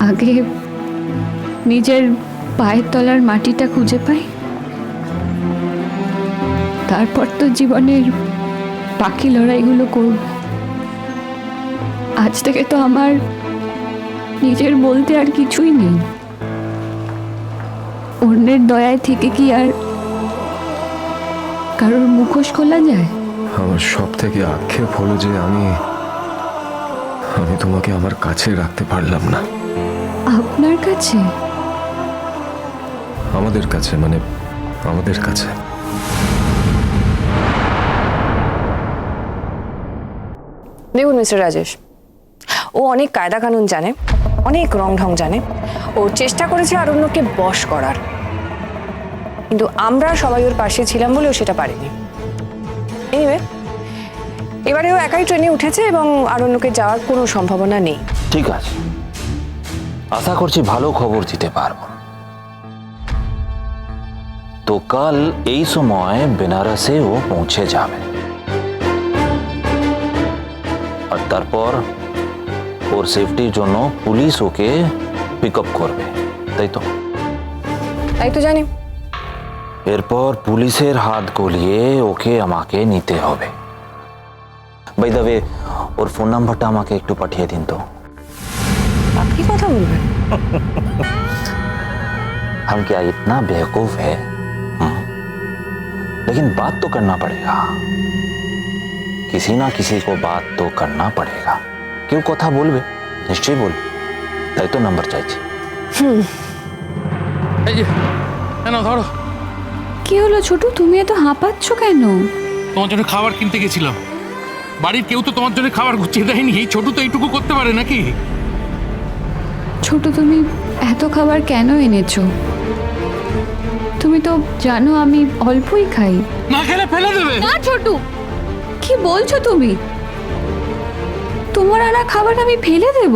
আগে নিজের পায়ের তলার মাটিটা খুঁজে পাই। তারপর তো জীবনের পাখি লড়াইগুলো করব। আজ থেকে তো আমার নিজের বলতে আর কিছুই নেই। অন্যের দয়ায় থেকে কি আর কারোর মুখোশ খোলা যায়? আমার সব থেকে আক্ষেপ হলো যে আমি আমি তোমাকে আমার কাছে রাখতে পারলাম না। আপনার কাছে? আমাদের কাছে মানে আমাদের কাছে। দেখুন মিস্টার রাজেশ ও অনেক কায়দা কানুন জানে অনেক রং ঢং জানে। ও চেষ্টা করেছে আরণ্যকে বশ করার। কিন্তু আমরা সবাই ওর পাশে ছিলাম বলেও সেটা পারিনি। এনিওয়ে এবারে ও একাই ট্রেনে উঠেছে এবং আরণ্যকে যাওয়ার কোনো সম্ভাবনা নেই। ঠিক আছে। আশা করছি ভালো খবর দিতে পারব। তো কাল এই সময় বেনারসে ও পৌঁছে যাবে। আর তারপর ওর সেফটির জন্য পুলিশ ওকে পিক আপ করবে তাই তো? তাই তো জানি। এরপর পুলিশের হাত গলিয়ে ওকে আমাকে নিতে হবে। বাই ওর ফোন নাম্বারটা আমাকে একটু পাঠিয়ে দিন তো। আপনি কথা বলবেন हम क्या इतना बेवकूफ है हम्म? लेकिन बात तो करना पड़ेगा किसी ना किसी को बात तो करना पड़ेगा কেউ কথা বলবে নিশ্চয়ই বলবে তাই তো নাম্বার চাইছি এই যে কেন ধরো কি হলো ছোটু তুমি এত হাঁপাচ্ছ কেন তোমার জন্য খাবার কিনতে গেছিলাম বাড়ির কেউ তো তোমার জন্য খাবার গুছিয়ে দেয়নি এই ছোট তো এইটুকু করতে পারে নাকি ছোট তুমি এত খাবার কেন এনেছো? তুমি তো জানো আমি অল্পই খাই। না খেলে ফেলে দেবে। না ছোটু! কি বলছো তুমি? তোমার আনা খাবার আমি ফেলে দেব?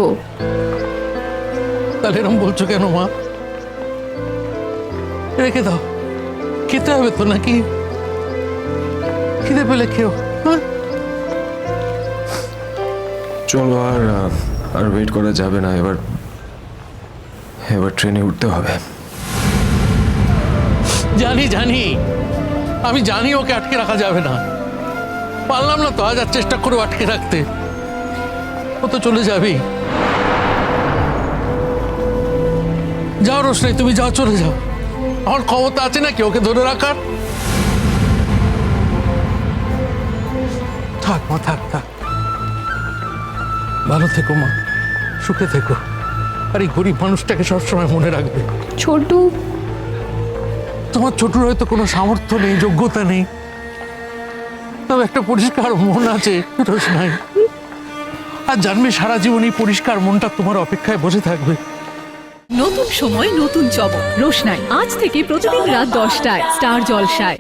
তাহলে এরকম বলছো কেন মা? রেখে দাও। খেতে হবে তো নাকি? খিদে পেলে খেও হ্যাঁ? চলো আর আর ওয়েট করা যাবে না এবার এবার ট্রেনে উঠতে হবে। জানি জানি। আমি জানি ওকে আটকে রাখা যাবে না। পারলাম না তো আজ আর চেষ্টা করো আটকে রাখতে। ও তো চলে যাবেই। যাও রোশনাই, তুমি যাও, চলে যাও। আমার ক্ষমতা আছে নাকি ওকে ধরে রাখার? থাক মা, থাক থাক। ভালো থেকো মা, সুখে থেকো। আর এই গরিব মানুষটাকে সবসময় মনে রাখবে। ছোটু তোমার ছোটুর হয়তো কোনো সামর্থ্য নেই যোগ্যতা নেই। তবে একটা পরিষ্কার মন আছে রোশনাই আর জানবে সারা জীবন এই পরিষ্কার মনটা তোমার অপেক্ষায় বসে থাকবে। নতুন সময় নতুন চমক রোশনাই। আজ থেকে প্রতিদিন রাত দশটায় স্টার জলসায়।